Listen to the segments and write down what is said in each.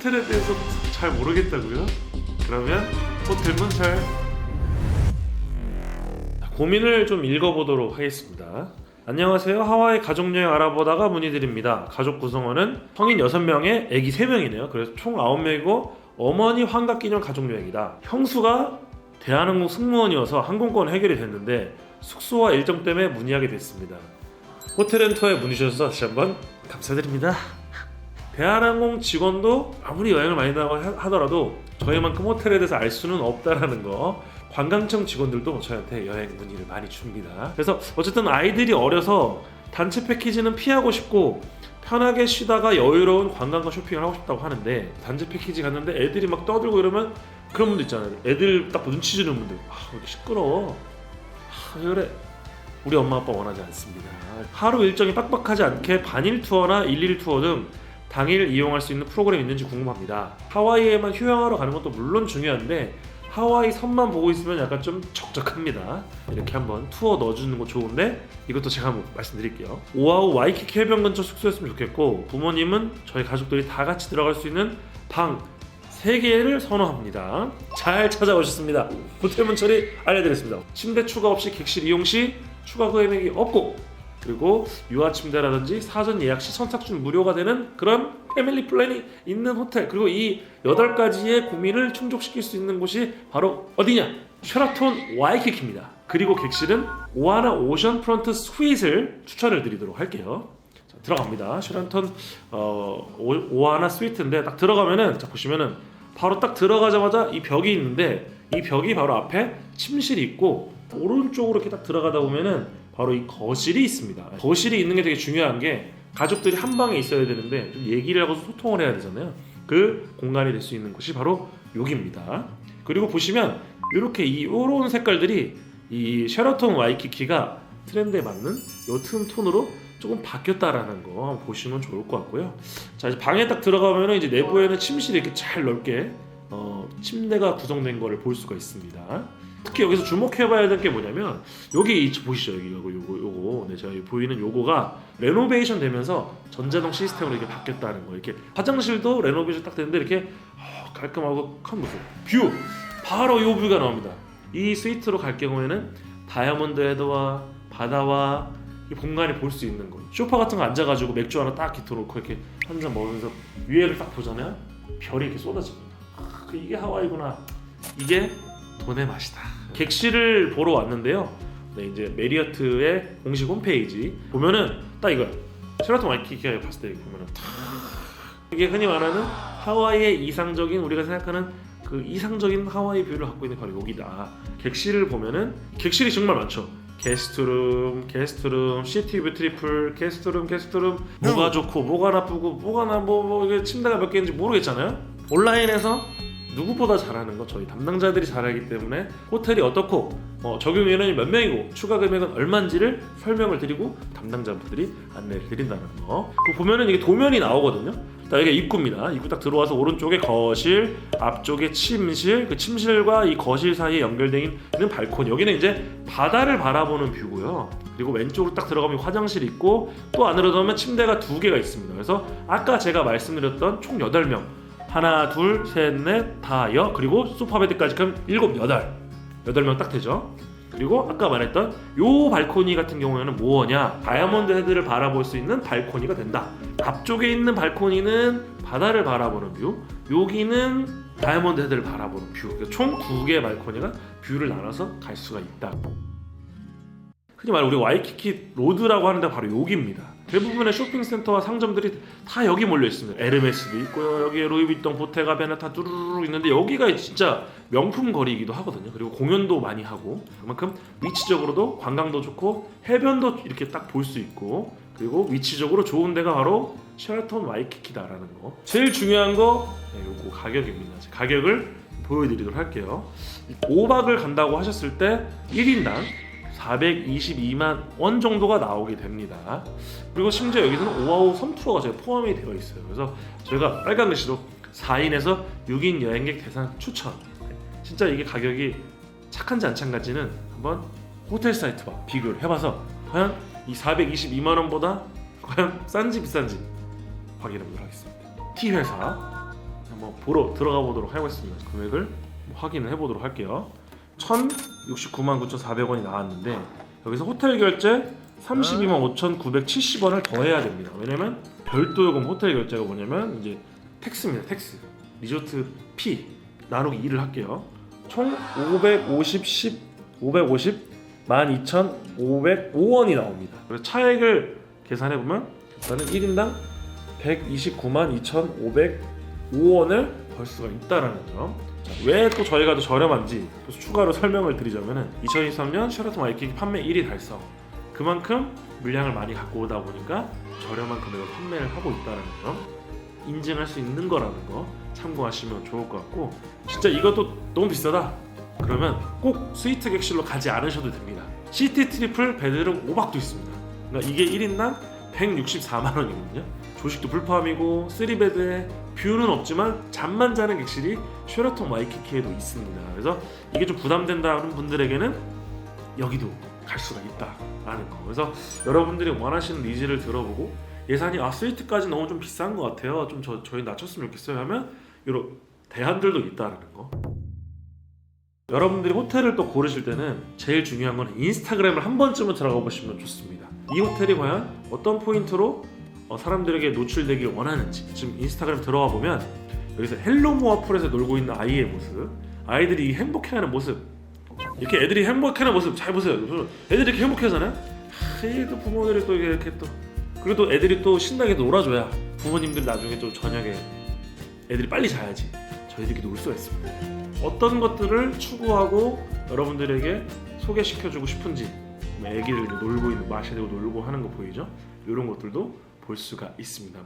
호텔에 대해서 잘 모르겠다고요? 그러면 호텔 문 잘 고민을 좀 읽어보도록 하겠습니다. 안녕하세요. 하와이 가족여행 알아보다가 문의드립니다. 가족 구성원은 성인 6명에 아기 3명이네요. 그래서 총 9명이고 어머니 환갑기념 가족여행이다. 형수가 대한항공 승무원이어서 항공권 해결이 됐는데 숙소와 일정 때문에 문의하게 됐습니다. 호텔앤투어에 문의 주셔서 다시 한번 감사드립니다. 대한항공 직원도 아무리 여행을 많이 하더라도 저희만큼 호텔에 대해서 알 수는 없다라는 거 관광청 직원들도 저희한테 여행 문의를 많이 줍니다. 그래서 어쨌든 아이들이 어려서 단체 패키지는 피하고 싶고 편하게 쉬다가 여유로운 관광과 쇼핑을 하고 싶다고 하는데 단체 패키지 갔는데 애들이 막 떠들고 이러면 그런 분들 있잖아요. 애들 딱 눈치 주는 분들. 아, 왜 이렇게 시끄러워. 아, 왜 그래. 우리 엄마 아빠 원하지 않습니다. 하루 일정이 빡빡하지 않게 반일 투어나 일일 투어 등 당일 이용할 수 있는 프로그램이 있는지 궁금합니다. 하와이에만 휴양하러 가는 것도 물론 중요한데 하와이 섬만 보고 있으면 약간 좀 적적합니다. 이렇게 한번 투어 넣어주는 거 좋은데 이것도 제가 한번 말씀드릴게요. 오아우 와이키키 해변 근처 숙소였으면 좋겠고 부모님은 저희 가족들이 다 같이 들어갈 수 있는 방 3개를 선호합니다. 잘 찾아오셨습니다. 호텔 문처리 알려드렸습니다. 침대 추가 없이 객실 이용 시 추가 금액이 없고 그리고 유아 침대라든지 사전 예약 시 선착순 무료가 되는 그런 패밀리 플랜이 있는 호텔 그리고 이 여덟 가지의 고민을 충족시킬 수 있는 곳이 바로 어디냐? 쉐라톤 와이키키입니다. 그리고 객실은 오하나 오션 프런트 스윗을 추천을 드리도록 할게요. 자, 들어갑니다. 쉐라톤 어, 오, 오하나 스위트인데 딱 들어가면은 자 보시면은 바로 딱 들어가자마자 이 벽이 있는데 이 벽이 바로 앞에 침실이 있고 오른쪽으로 이렇게 딱 들어가다 보면은 바로 이 거실이 있습니다. 거실이 있는 게 되게 중요한 게 가족들이 한 방에 있어야 되는데 좀 얘기를 하고 소통을 해야 되잖아요. 그 공간이 될 수 있는 곳이 바로 여기입니다. 그리고 보시면 이렇게 이 요런 색깔들이 이 쉐라톤 와이키키가 트렌드에 맞는 요튼 톤으로 조금 바뀌었다라는 거 보시면 좋을 것 같고요. 자 이제 방에 딱 들어가면은 이제 내부에는 침실이 이렇게 잘 넓게 어, 침대가 구성된 거를 볼 수가 있습니다. 특히 여기서 주목해봐야 될 게 뭐냐면 여기 이- 보이시죠? 여기 요거 요거 요거. 네 제가 보이는 요거가 레노베이션 되면서 전자동 시스템으로 이렇게 바뀌었다는 거. 이렇게 화장실도 레노베이션 딱 됐는데 이렇게 어, 깔끔하고 큰 모습. 뷰! 바로 요 뷰가 나옵니다. 이 스위트로 갈 경우에는 다이아몬드 헤드와 바다와 이 공간을 볼수 있는 거 소파 같은 거 앉아가지고 맥주 하나 딱 기토놓고 이렇게 한 잔 먹으면서 위에를 딱 보잖아요 별이 이렇게 쏟아집니다. 아, 그 이게 하와이구나. 이게 돈의 맛이다. 객실을 보러 왔는데요. 네, 이제 메리어트의 공식 홈페이지 보면은 딱 이거야. 쉐라톤 와이키키가 봤을 때 보면은 탁 이게 흔히 말하는 하와이의 이상적인 우리가 생각하는 그 이상적인 하와이 뷰를 갖고 있는 바로 여기다. 객실을 보면은 객실이 정말 많죠. 게스트룸, 게스트룸, 시티뷰 트리플, 게스트룸, 게스트룸 뭐가 좋고 뭐가 나쁘고 뭐가 나뭐 뭐 이게 침대가 몇 개인지 모르겠잖아요. 온라인에서 누구보다 잘하는 거 저희 담당자들이 잘하기 때문에 호텔이 어떻고 어, 적용 인원이 몇 명이고 추가 금액은 얼마인지를 설명을 드리고 담당자분들이 안내를 드린다는 거. 그 보면은 이게 도면이 나오거든요. 자, 여기가 입구입니다. 입구 딱 들어와서 오른쪽에 거실, 앞쪽에 침실, 그 침실과 이 거실 사이에 연결되어 있는 발코니. 여기는 이제 바다를 바라보는 뷰고요. 그리고 왼쪽으로 딱 들어가면 화장실 있고 또 안으로 들어가면 침대가 두 개가 있습니다. 그래서 아까 제가 말씀드렸던 총 8명 하나 둘 셋 넷 다 여. 그리고 소파베드까지 그럼 일곱 여덟. 여덟 명 딱 되죠. 그리고 아까 말했던 요 발코니 같은 경우에는 뭐냐? 다이아몬드 헤드를 바라볼 수 있는 발코니가 된다. 앞쪽에 있는 발코니는 바다를 바라보는 뷰. 여기는 다이아몬드 헤드를 바라보는 뷰. 총두 개의 발코니가 뷰를 나눠서 갈 수가 있다. 흔히 말해 우리 와이키키 로드라고 하는데 바로 여기입니다. 대부분의 쇼핑센터와 상점들이 다 여기 몰려 있습니다. 에르메스도 있고요. 여기에 루이비통, 보테가, 베네타 뚜루루루 있는데 여기가 진짜 명품 거리이기도 하거든요. 그리고 공연도 많이 하고 그만큼 위치적으로도 관광도 좋고 해변도 이렇게 딱 볼 수 있고 그리고 위치적으로 좋은 데가 바로 쉐라톤 와이키키다라는 거. 제일 중요한 거 네, 요거 가격입니다. 가격을 보여드리도록 할게요. 5박을 간다고 하셨을 때 1인당 422만 원 정도가 나오게 됩니다. 그리고 심지어 여기서는 오아우 섬투어가 저희 포함이 되어 있어요. 그래서 저희가 빨간 글씨로 4인에서 6인 여행객 대상 추천. 진짜 이게 가격이 착한지 안 착한지는 한번 호텔 사이트와 비교를 해봐서 과연 이 422만 원보다 과연 싼지 비싼지 확인해 보도록 하겠습니다. T 회사 한번 보러 들어가 보도록 하겠습니다. 금액을 확인을 해보도록 할게요. 1,069만 9,400원이 나왔는데 여기서 호텔 결제 32만 5,970원을 더해야 됩니다. 왜냐면 별도 요금 호텔 결제가 뭐냐면 이제 텍스입니다. 텍스 리조트 피 나누기 2를 할게요. 총 550, 10, 550 12,505원이 나옵니다. 그래서 차액을 계산해 보면 일단은 1인당 129만 2,505원을 벌 수가 있다라는 점. 왜 또 저희가 더 저렴한지 추가로 설명을 드리자면은 2023년 쉐라톤 와이키키 판매 1위 달성. 그만큼 물량을 많이 갖고 오다 보니까 저렴한 금액을 판매를 하고 있다는 점. 인증할 수 있는 거라는 거 참고하시면 좋을 것 같고 진짜 이것도 너무 비싸다. 그러면 꼭 스위트 객실로 가지 않으셔도 됩니다. 시티 트리플 베드룸 5박도 있습니다. 그러니까 이게 1인당 164만 원이거든요 조식도 불포함이고 3베드에 뷰는 없지만 잠만 자는 객실이 쉐라톤 와이키키에도 있습니다 그래서 이게 좀 부담된다는 분들에게는 여기도 갈 수가 있다라는 거. 그래서 여러분들이 원하시는 니즈를 들어보고 예산이 아 스위트까지 너무 좀 비싼 것 같아요. 좀 저 저희 낮췄으면 좋겠어요 하면 이런 대안들도 있다라는 거. 여러분들이 호텔을 또 고르실 때는 제일 중요한 건 인스타그램을 한 번쯤은 들어가 보시면 좋습니다. 이 호텔이 과연 어떤 포인트로 어, 사람들에게 노출되길 원하는지 지금 인스타그램 들어가 보면 여기서 헬로 모아풀에서 놀고 있는 아이의 모습, 아이들이 행복해하는 모습 이렇게 애들이 행복해하는 모습 잘 보세요. 애들이 이렇게 행복하잖아요. 또 부모들이 또 이렇게 또 그리고 또 애들이 또 신나게 놀아줘야 부모님들 나중에 또 저녁에 애들이 빨리 자야지 저희들끼리 놀 수가 있습니다. 어떤 것들을 추구하고 여러분들에게 소개시켜주고 싶은지 뭐 애기를 놀고 있는 마시고 놀고 하는 거 보이죠? 이런 것들도 볼 수가 있습니다.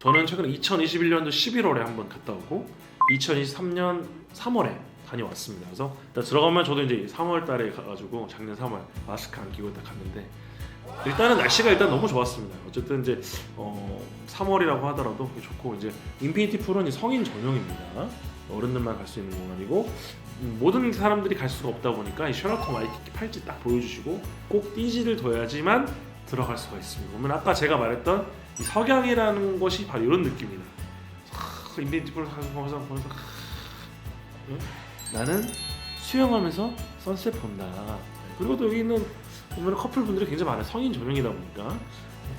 저는 최근에 2021년도 11월에 한번 갔다 오고 2023년 3월에 다녀왔습니다. 그래서 일단 들어가면 저도 이제 3월 달에 가가지고 작년 3월 마스크 안 끼고 딱 갔는데 일단은 날씨가 일단 너무 좋았습니다. 어쨌든 이제 어 3월이라고 하더라도 좋고 이제 인피니티 풀은 이 성인 전용입니다. 어른들만 갈 수 있는 공간이고 음, 모든 사람들이 갈 수가 없다 보니까 이 셔라톤 와이키키 팔찌 딱 보여주시고 꼭 띠지를 둬야지만 들어갈 수가 있습니다. 그러면 아까 제가 말했던 이 석양이라는 것이 바로 이런 느낌이다. 하, 풀 가서 보면서? 나는 수영하면서 선셋 본다. 그리고 또 여기 있는 보면 커플 분들이 굉장히 많아요. 성인 전용이다 보니까 네,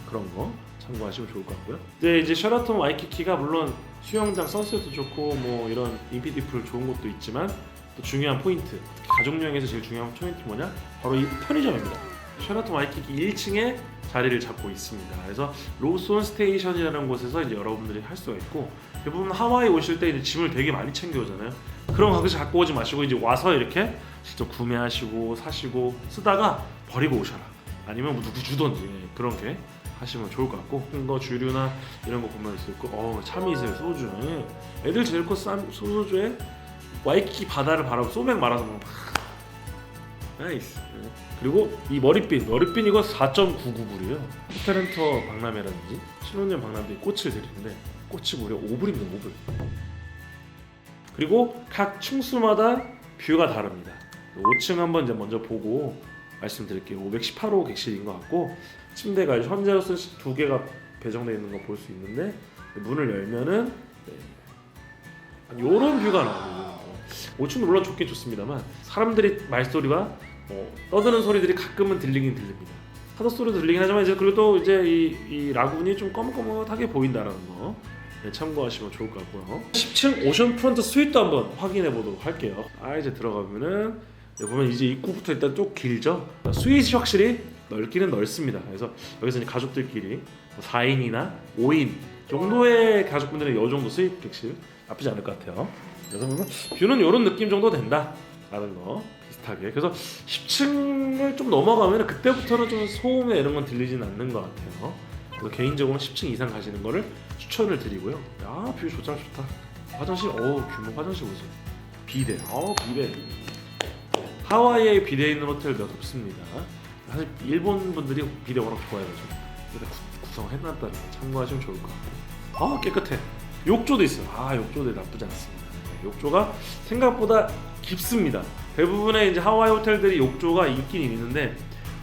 그런 거 참고하시면 좋을 것 같고요. 네, 이제 셔라톤 와이키키가 물론 수영장 선셋도 좋고 뭐 이런 인피니티 풀 좋은 곳도 있지만 또 중요한 포인트, 가족 여행에서 제일 중요한 포인트 뭐냐? 바로 이 편의점입니다. 셔라톤 와이키키 1층에 자리를 잡고 있습니다. 그래서 로손 스테이션이라는 곳에서 이제 여러분들이 할 수가 있고 대부분 하와이 오실 때 이제 짐을 되게 많이 챙겨오잖아요. 그런 거 가끔씩 갖고 오지 마시고 이제 와서 이렇게 직접 구매하시고 사시고 쓰다가 버리고 오셔라. 아니면 뭐 누구 주던지 그런 게 하시면 좋을 것 같고 거 주류나 이런 거 보면 있을 거. 어 참이슬 소주. 예. 애들 제일 코싼 소주에 와이키키 바다를 바라보 소맥 말아서 먹으면 나이스. 예. 그리고 이 머리핀, 머리핀 이거 4.99불이에요. 호텔렌터 박람회라든지 신혼여행 박람회 꽃을 드리는데 꽃이 무려 5불입니다. 5불. 그리고 각 층수마다 뷰가 다릅니다. 5층 한번 이제 먼저 보고 말씀드릴게요. 518호 객실인 것 같고 침대가 현재로서 두 개가 배정되어 있는 거 볼 수 있는데 문을 열면은 네. 이런 뷰가 나와요. 5층도 물론 좋긴 좋습니다만 사람들이 말소리와 어, 떠드는 소리들이 가끔은 들리긴 들립니다. 파도 소리 들리긴 하지만 이제 또 이제 이, 이 라군이 좀 거뭇거뭇하게 보인다라는 거 네, 참고하시면 좋을 것 같고요. 10층 오션 프론트 스윗도 한번 확인해 보도록 할게요. 아 이제 들어가면은 네, 보면 이제 입구부터 일단 쭉 길죠. 스윗이 확실히 넓기는 넓습니다. 그래서 여기서 이제 가족들끼리 4인이나 5인 정도의 가족분들은 이 정도 스윗 객실 나쁘지 않을 것 같아요. 그래서 보면 뷰는 이런 느낌 정도 된다라는 거 비슷하게. 그래서 10층을 좀 넘어가면 그때부터는 좀 소음에 이런 건 들리진 않는 것 같아요. 그래서 개인적으로 10층 이상 가시는 거를 추천을 드리고요. 야, 뷰 좋다 좋다. 화장실, 어우 규모 화장실 보세요. 비대, 어 비대. 하와이에 비대 있는 호텔 몇 없습니다. 사실 일본 분들이 비대 워낙 좋아해가지고 구- 구성해놨다는 거 참고하시면 좋을 것 같고. 아 깨끗해. 욕조도 있어요. 아 욕조도 나쁘지 않습니다. 네, 욕조가 생각보다 깊습니다. 대부분의 이제 하와이 호텔들이 욕조가 있긴 있는데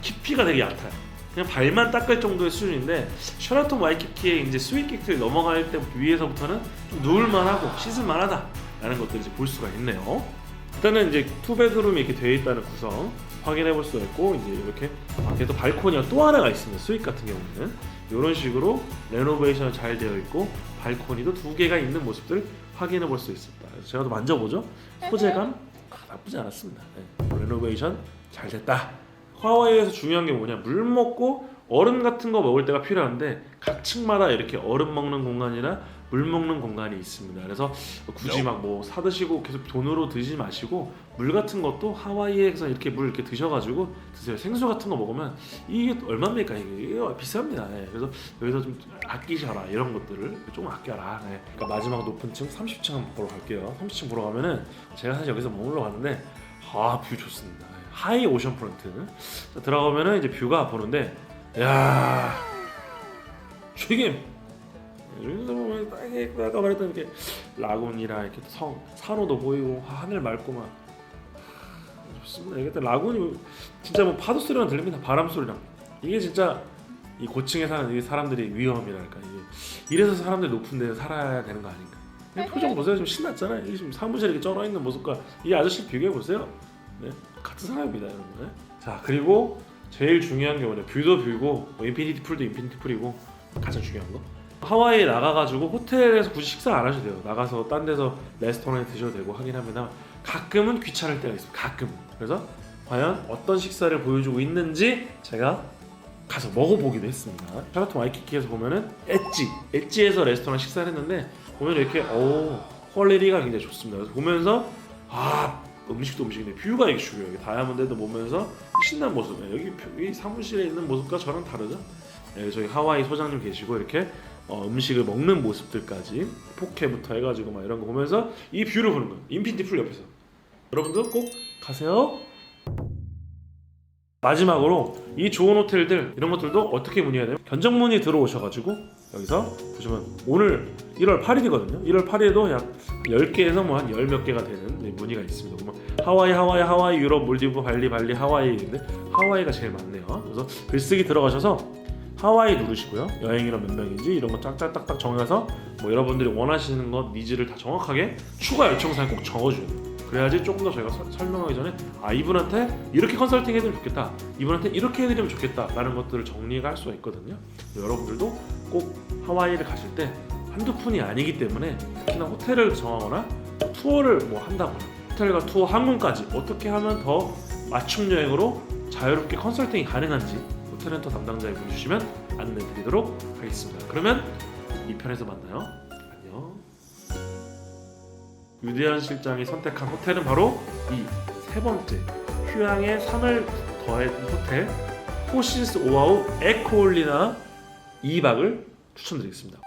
깊이가 되게 얕아요. 그냥 발만 닦을 정도의 수준인데 셔라톤 와이키키의 이제 스윗킥을 넘어갈 때 위에서부터는 좀 누울만하고 씻을만하다라는 것들을 이제 볼 수가 있네요. 일단은 이제 투베드룸이 이렇게 되어 있다는 구성 확인해 볼 수가 있고 이제 이렇게 밖에도 발코니가 또 하나가 있습니다. 스윗 같은 경우는 이런 식으로 레노베이션 잘 되어 있고 발코니도 두 개가 있는 모습들 확인해 볼 수 있습니다. 그래서 제가 또 만져보죠. 소재감 아, 나쁘지 않았습니다. 네. 레노베이션 잘 됐다. 하와이에서 중요한 게 뭐냐 물 먹고 얼음 같은 거 먹을 때가 필요한데 각 층마다 이렇게 얼음 먹는 공간이나 물 먹는 공간이 있습니다. 그래서 굳이 막 뭐 사드시고 계속 돈으로 드시지 마시고 물 같은 것도 하와이에서 이렇게 물 이렇게 드셔가지고 드세요. 생수 같은 거 먹으면 이게 얼마입니까 이게, 비쌉니다. 예, 그래서 여기서 좀 아끼셔라 이런 것들을 좀 아껴라. 예. 그러니까 마지막 높은 층 30층 한번 보러 갈게요. 30층 보러 가면은 제가 사실 여기서 머물러 갔는데 아 뷰 좋습니다. 예. 하이 오션 프런트 자, 들어가면은 이제 뷰가 보는데 야 되게 여기서 보면 아까 말했던 이렇게 라군이랑 이렇게 성 산호도 보이고 하늘 맑고 막 하, 좋습니다. 이게 또 라군이 진짜 뭐 파도 소리만 들립니다. 바람 소리랑 이게 진짜 이 고층에 사는 이 사람들이 위험이랄까 이게 이래서 사람들이 높은 데서 살아야 되는 거 아닌가. 이 표정 보세요. 지금 신났잖아요. 이 지금 사무실에 이렇게 쩔어 있는 모습과 이 아저씨 비교해 보세요. 네, 같은 사람입니다, 여러분. 네. 자 그리고 제일 중요한 게 뭐냐? 뷰도 뷰고 뭐 인피니티 풀도 인피니티 풀이고 가장 중요한 거? 하와이에 나가가지고 호텔에서 굳이 식사 안 하셔도 돼요. 나가서 딴 데서 레스토랑에 드셔도 되고 하긴 합니다 가끔은 귀찮을 때가 있어요. 가끔. 그래서 과연 어떤 식사를 보여주고 있는지 제가 가서 먹어보기도 했습니다. 샤라톤 와이키키에서 보면은 엣지 엣지에서 레스토랑 식사를 했는데 보면 이렇게 오 퀄리티가 굉장히 좋습니다. 그래서 보면서 아 음식도 음식인데 뷰가 이게 중요해요. 여기 다이아몬드도 보면서 신난 모습. 예, 여기 뷰- 이 사무실에 있는 모습과 저랑 다르죠. 예, 저희 하와이 소장님 계시고 이렇게 어, 음식을 먹는 모습들까지 포케부터 해가지고 막 이런 거 보면서 이 뷰를 보는 거예요. 인피니티 풀 옆에서. 여러분도 꼭 가세요. 마지막으로 이 좋은 호텔들 이런 것들도 어떻게 문의해야 돼요? 견적문이 들어오셔가지고 여기서 보시면 오늘 1월 8일이거든요. 1월 8일에도 약 10개에서 뭐 한 10몇 개가 되는 네, 문의가 있습니다. 그러면 하와이, 하와이, 하와이, 유럽, 몰디브, 발리, 발리, 하와이인데 하와이가 제일 많네요. 그래서 글쓰기 들어가셔서 하와이 누르시고요. 여행이랑 몇 명인지 이런 거 짝짝딱딱 정해서 뭐 여러분들이 원하시는 것 니즈를 다 정확하게 추가 요청사에 꼭 적어줘야 돼요. 그래야지 조금 더 저희가 서- 설명하기 전에 아 이분한테 이렇게 컨설팅 해드리면 좋겠다 이분한테 이렇게 해드리면 좋겠다 라는 것들을 정리가 할 수가 있거든요 여러분들도 꼭 하와이를 가실 때 한두 푼이 아니기 때문에 특히나 호텔을 정하거나 투어를 뭐 한다거나 호텔과 투어 항공까지 어떻게 하면 더 맞춤 여행으로 자유롭게 컨설팅이 가능한지 호텔 렌터 담당자에 보내주시면 안내 드리도록 하겠습니다. 그러면 2편에서 만나요. 안녕. 유대현 실장이 선택한 호텔은 바로 이 세 번째 휴양의 3을 더한 호텔 포시스 오아우 에코올리나 2박을 추천드리겠습니다.